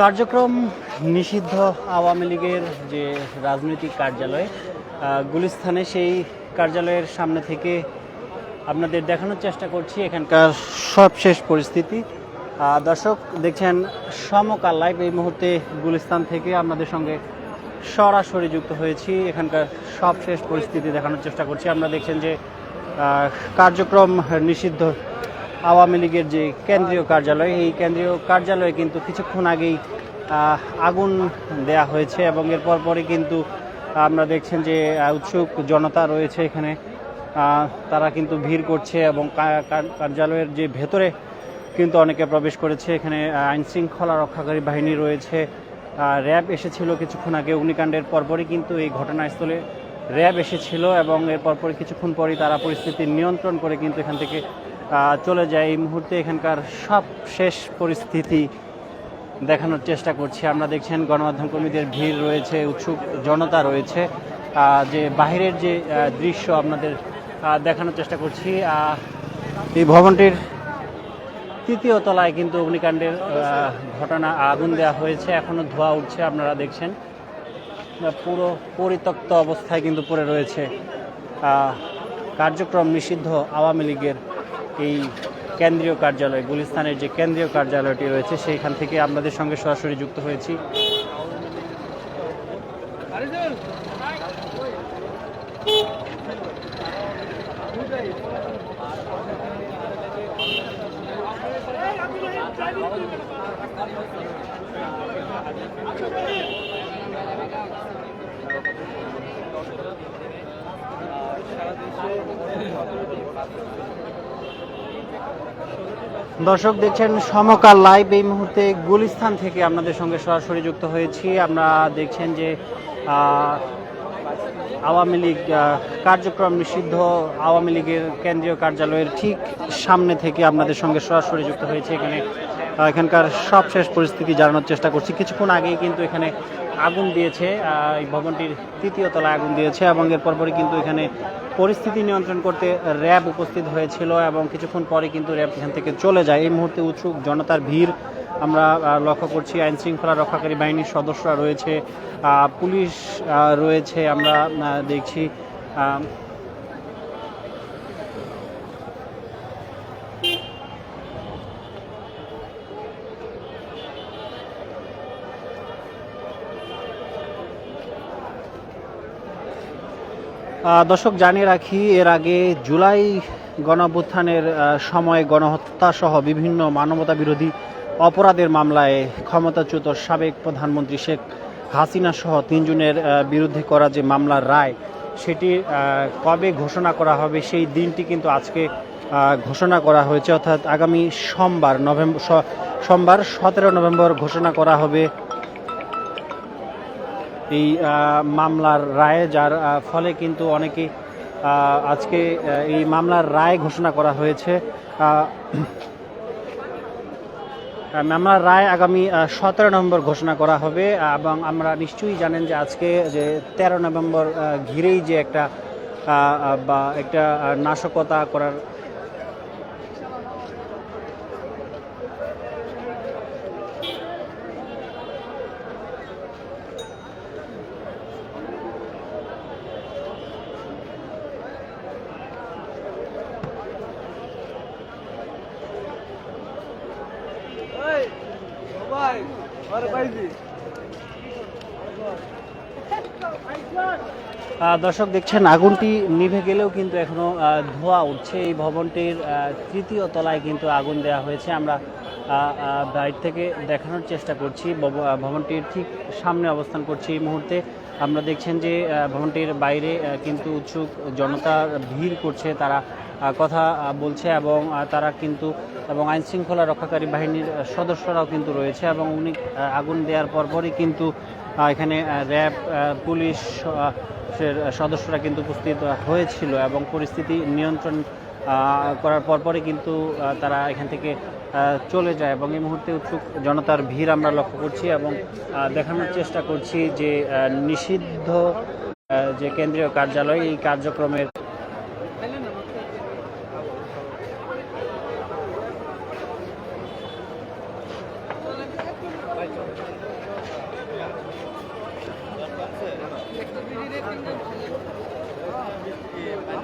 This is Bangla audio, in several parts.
কার্যক্রম নিষিদ্ধ আওয়ামী লীগের যে রাজনৈতিক কার্যালয় গুলিস্থানে সেই কার্যালয়ের সামনে থেকে আপনাদের দেখানোর চেষ্টা করছি এখানকার সবশেষ পরিস্থিতি। দর্শক, দেখছেন সমকাল লাইভ, এই মুহূর্তে গুলিস্তান থেকে আপনাদের সঙ্গে সরাসরি যুক্ত হয়েছি। এখানকার সবশেষ পরিস্থিতি দেখানোর চেষ্টা করছি। আপনারা দেখছেন যে কার্যক্রম নিষিদ্ধ আওয়ামী লীগের যে কেন্দ্রীয় কার্যালয়, এই কেন্দ্রীয় কার্যালয়ে কিন্তু কিছুক্ষণ আগেই আগুন দেয়া হয়েছে এবং এরপর পরে কিন্তু আমরা দেখছেন যে উৎসুক জনতা রয়েছে এখানে। তারা কিন্তু ভিড় করছে এবং কার্যালয়ের যে ভেতরে কিন্তু অনেকে প্রবেশ করেছে। এখানে আইন শৃঙ্খলা রক্ষাকারী বাহিনী রয়েছে। র্যাব এসেছিল কিছুক্ষণ আগে। অগ্নিকাণ্ডের পরপরই কিন্তু এই ঘটনাস্থলে র্যাব এসেছিল এবং এর পরপরই কিছুক্ষণ পরই তারা পরিস্থিতি নিয়ন্ত্রণ করে কিন্তু এখান থেকে চলে যায়। এই মুহূর্তে এখানকার সব শেষ পরিস্থিতি দেখানোর চেষ্টা করছি। আমরা দেখছেন গণমাধ্যম কর্মীদের ভিড় রয়েছে, উৎসুক জনতা রয়েছে। যে বাহিরের যে দৃশ্য আপনাদের দেখানোর চেষ্টা করছি। এই ভবনটির তৃতীয় তলায় কিন্তু অগ্নিকাণ্ডের ঘটনা আগুন দেওয়া হয়েছে। এখনও ধোঁয়া উঠছে, আপনারা দেখছেন। পুরো পরিত্যক্ত অবস্থায় কিন্তু পড়ে রয়েছে। কার্যক্রম নিষিদ্ধ আওয়ামী লীগের এই কেন্দ্রীয় কার্যালয়, গুলিস্তানের যে কেন্দ্রীয় কার্যালয়টি রয়েছে, সেইখান থেকে আপনাদের সঙ্গে সরাসরি যুক্ত হয়েছি। দর্শক, দেখছেন সমকাল লাইভ। এই মুহূর্তে গুলিস্তান থেকে আপনাদের সঙ্গে সরাসরি যুক্ত হয়েছি। আমরা দেখছেন যে আওয়ামী লীগ কার্যক্রম নিষিদ্ধ। আওয়ামী লীগের কেন্দ্রীয় কার্যালয়ের ঠিক সামনে থেকে আপনাদের সঙ্গে সরাসরি যুক্ত হয়েছে। এখানে এখানকার সবশেষ পরিস্থিতি জানানোর চেষ্টা করছি। কিছুক্ষণ আগেই কিন্তু এখানে আগুন দিয়েছে এই ভবনটির তৃতীয় তলায় আগুন দিয়েছে এবং এর পরপরই কিন্তু এখানে পরিস্থিতি নিয়ন্ত্রণ করতে র্যাব উপস্থিত হয়েছিল এবং কিছুক্ষণ পরে কিন্তু র্যাব এখান থেকে চলে যায়। এই মুহূর্তে উৎসুক জনতার ভিড় আমরা লক্ষ্য করছি। আইন শৃঙ্খলা রক্ষাকারী বাহিনীর সদস্যরা রয়েছে পুলিশ রয়েছে আমরা দেখছি। দর্শক, জানিয়ে রাখি, এর আগে জুলাই গণঅভ্যুত্থানের সময় গণহত্যা সহ বিভিন্ন মানবতা বিরোধী অপরাধের মামলায় ক্ষমতাচ্যুত সাবেক প্রধানমন্ত্রী শেখ হাসিনা সহ তিনজনের বিরুদ্ধে করা যে মামলার রায়, সেটি কবে ঘোষণা করা হবে সেই দিনটি কিন্তু আজকে ঘোষণা করা হয়েছে। অর্থাৎ আগামী সোমবার নভেম্বর সোমবার সতেরো নভেম্বর ঘোষণা করা হবে। এই মামলার রায়ে, যার ফলে কিন্তু অনেকে আজকে এই মামলার রায় ঘোষণা করা হয়েছে। মামলার রায় আগামী সতেরো নভেম্বর ঘোষণা করা হবে, এবং আমরা নিশ্চয়ই জানেন যে আজকে যে তেরো নভেম্বর ঘিরেই যে একটা বা একটা নাশকতা করার দর্শক দেখছেন আগুনটি নিভে গেলেও কিন্তু এখনও আহ, ধোঁয়া উঠছে। এই ভবনটির তৃতীয় তলায় কিন্তু আগুন দেওয়া হয়েছে। আমরা আহ, থেকে দেখানোর চেষ্টা করছি। ভবনটির ঠিক সামনে অবস্থান করছি এই মুহূর্তে। আমরা দেখছেন যে ভবনটির বাইরে কিন্তু উৎসুক জনতা ভিড় করছে। তারা কথা বলছে এবং তারা কিন্তু এবং আইন শৃঙ্খলা রক্ষাকারী বাহিনীর সদস্যরাও কিন্তু রয়েছে এবং উনি আগুন দেওয়ার পরপরই কিন্তু এখানে র্যাব পুলিশ সদস্যরা কিন্তু উপস্থিত হয়েছিল এবং পরিস্থিতি নিয়ন্ত্রণ করার পরপরই কিন্তু তারা এখান থেকে চলে যায় এবং এই মুহূর্তে উৎসুক জনতার ভিড় আমরা লক্ষ্য করছি এবং দেখানোর চেষ্টা করছি যে নিষিদ্ধ যে কেন্দ্রীয় কার্যালয়, এই কার্যক্রমের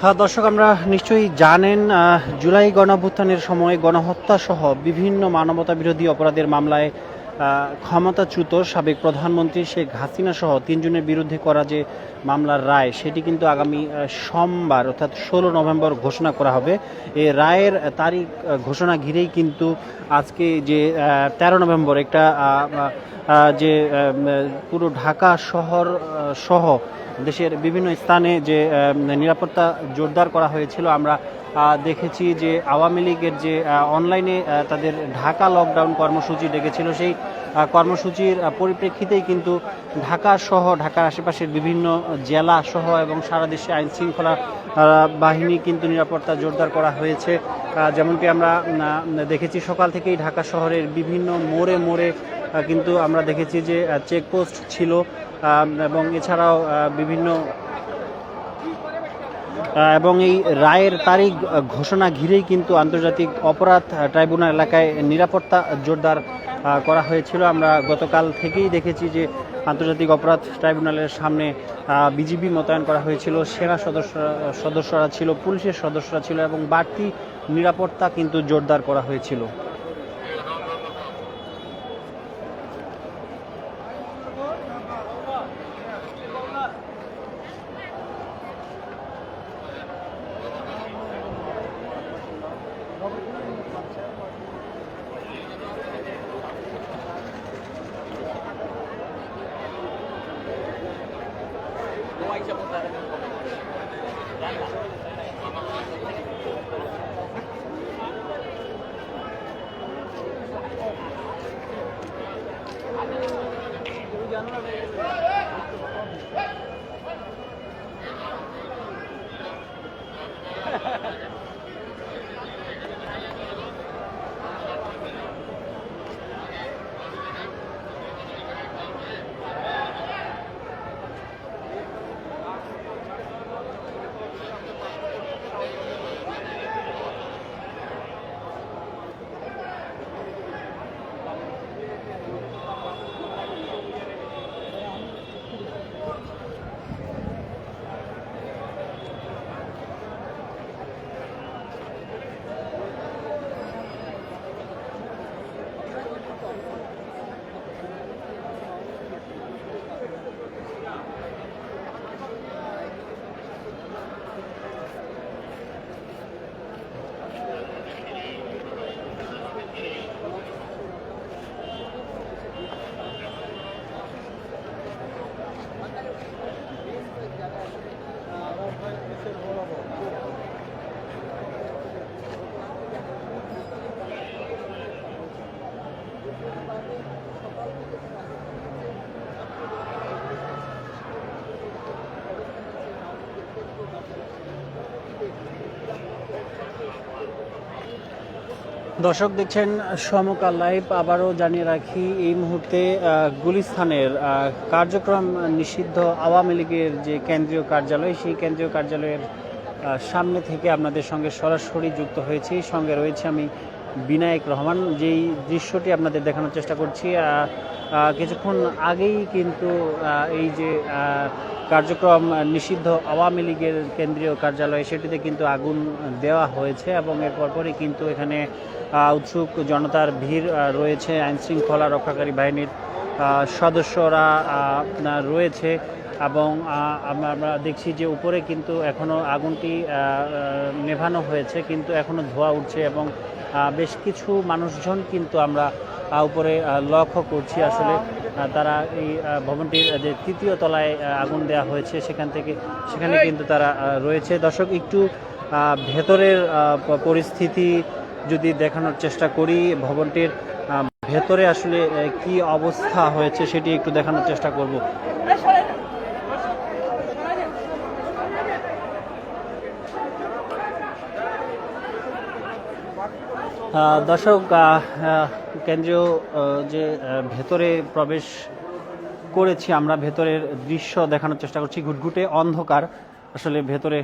দর্শক, আমরা নিশ্চয়ই জানেন জুলাই গণঅভ্যুত্থানের সময় গণহত্যা সহ বিভিন্ন মানবতা বিরোধী অপরাধের মামলায় ক্ষমতাচ্যুত সাবেক প্রধানমন্ত্রী শেখ হাসিনা সহ তিনজনের বিরুদ্ধে করা যে মামলার রায়, সেটি কিন্তু আগামী সোমবার, অর্থাৎ ষোলো নভেম্বর ঘোষণা করা হবে। এই রায়ের তারিখ ঘোষণা ঘিরেই কিন্তু আজকে যে তেরো নভেম্বর একটা যে পুরো ঢাকা শহর সহ দেশের বিভিন্ন স্থানে যে নিরাপত্তা জোরদার করা হয়েছিল, আমরা দেখেছি যে আওয়ামী লীগের যে অনলাইনে তাদের ঢাকা লকডাউন কর্মসূচি ডেকেছিল। সেই কর্মসূচির পরিপ্রেক্ষিতেই কিন্তু ঢাকা সহ, ঢাকার আশেপাশের বিভিন্ন জেলা সহ এবং সারা দেশে আইন শৃঙ্খলা বাহিনী কিন্তু নিরাপত্তা জোরদার করা হয়েছে। যেমনটি আমরা দেখেছি, সকাল থেকেই ঢাকা শহরের বিভিন্ন মোড়ে মোড়ে কিন্তু আমরা দেখেছি যে চেকপোস্ট ছিল। এবং এছাড়াও বিভিন্ন এবং এই রায়ের তারিখ ঘোষণা ঘিরেই কিন্তু আন্তর্জাতিক অপরাধ ট্রাইব্যুনাল এলাকায় নিরাপত্তা জোরদার করা হয়েছিল। আমরা গতকাল থেকেই দেখেছি যে আন্তর্জাতিক অপরাধ ট্রাইব্যুনালের সামনে বিজিবি মোতায়েন করা হয়েছিল। সেনা সদস্য, সদস্যরা ছিল, পুলিশের সদস্যরা ছিল এবং বাড়তি নিরাপত্তা কিন্তু জোরদার করা হয়েছিল। Onlar, onlar. দর্শক দেখছেন সমকাল লাইভ আবারও জানিয়ে রাখি এই মুহূর্তে আহ, কার্যক্রম নিষিদ্ধ আওয়ামী লীগের যে কেন্দ্রীয় কার্যালয় সেই কেন্দ্রীয় কার্যালয়ের সামনে থেকে আপনাদের সঙ্গে সরাসরি যুক্ত হয়েছি। সঙ্গে রয়েছে আমি বিনায়ক রহমান, যেই দৃশ্যটি আপনাদের দেখানোর চেষ্টা করছি কিছুক্ষণ আগেই কিন্তু এই যে কার্যক্রম নিষিদ্ধ আওয়ামী লীগের কেন্দ্রীয় কার্যালয় সেটিতে কিন্তু আগুন দেওয়া হয়েছে এবং এর পরপরই কিন্তু এখানে উৎসুক জনতার ভিড় রয়েছে। আইন শৃঙ্খলা রক্ষাকারী বাহিনীর সদস্যরা রয়েছে এবং আমরা দেখছি যে উপরে কিন্তু এখনও আগুনটি নেভানো হয়েছে, কিন্তু এখনও ধোঁয়া উঠছে এবং বেশ কিছু মানুষজন কিন্তু আমরা উপরে লক্ষ্য করছি। আসলে তারা এই ভবনটির যে তৃতীয় তলায় আগুন দেওয়া হয়েছে, সেখান থেকে, সেখানে কিন্তু তারা রয়েছে। দর্শক, একটু ভেতরের পরিস্থিতি যদি দেখানোর চেষ্টা করি, ভবনটির ভেতরে আসলে কি অবস্থা হয়েছে সেটি একটু দেখানোর চেষ্টা করব। দর্শক কেন্দ্রীয় যে ভেতরে প্রবেশ করেছি, আমরা ভেতরের দৃশ্য দেখানোর চেষ্টা করছি। ঘুটঘুটে অন্ধকার। আসলে ভেতরে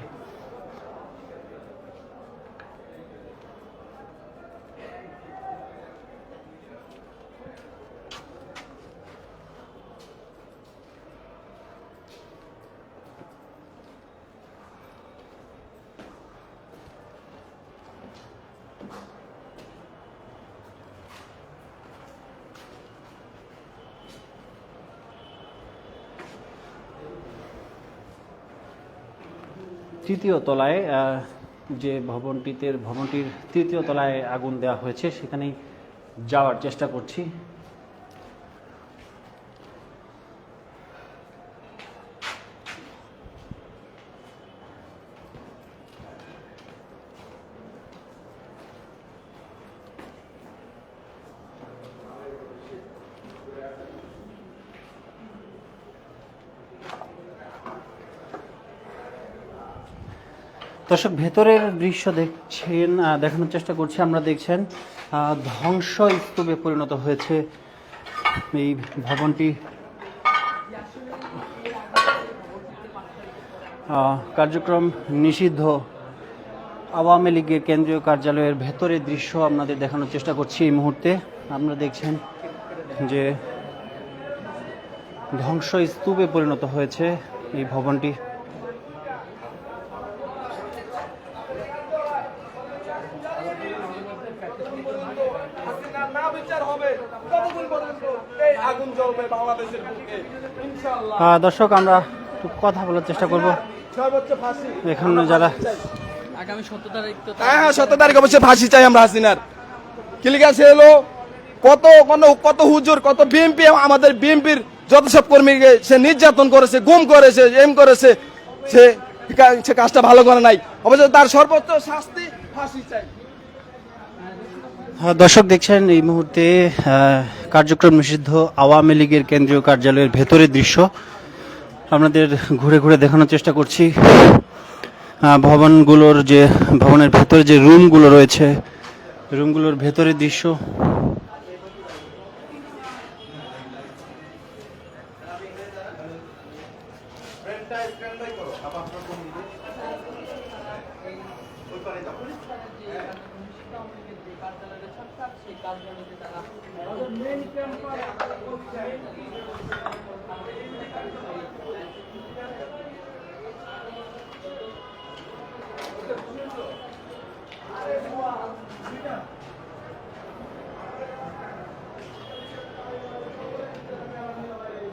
তৃতীয় তলায় যে ভবনটিতে ভবনটির তৃতীয় তলায় আগুন দেওয়া হয়েছে সেখানেই যাওয়ার চেষ্টা করছি। দর্শক, ভেতরের দৃশ্য দেখছেন দেখানোর চেষ্টা করছি। আমরা দেখছেন ধ্বংস স্তূপে পরিণত হয়েছে এই ভবনটি। কার্যক্রম নিষিদ্ধ। আওয়ামী লীগের কেন্দ্রীয় কার্যালয়ের ভেতরের দৃশ্য আপনাদের দেখানোর চেষ্টা করছি এই মুহূর্তে। আপনারা দেখছেন যে ধ্বংস স্তূপে পরিণত হয়েছে এই ভবনটি। দর্শক আমরা একটু কথা বলার চেষ্টা করব। এখানে যারা আগামী সতেরো তারিখ হ্যাঁ হ্যাঁ সতেরো তারিখ অবশ্যই ফাঁসি চাই আমরা হাসিনার। কিলিকা সে হলো কত কত কত হুজুর কত বিএনপি আমাদের বিএনপির যত সব কর্মীকে সে নির্যাতন করেছে গুম করেছে এম করেছে সে সে কাজটা ভালো করে নাই। অবশ্য তার সর্বোচ্চ শাস্তি ফাঁসি চাই। দর্শক দেখছেন, এই মুহূর্তে কার্যক্রম নিষিদ্ধ আওয়ামী লীগের কেন্দ্রীয় কার্যালয়ের ভেতরের দৃশ্য। আপনাদের ঘুরে ঘুরে দেখানোর চেষ্টা করছি। ভবনগুলোর যে, ভবনের ভেতরে যে রুমগুলো রয়েছে, রুমগুলোর ভেতরের দৃশ্য। কার্যালয়ের সরকার সেই কার্যালয়কে তারা Yeah.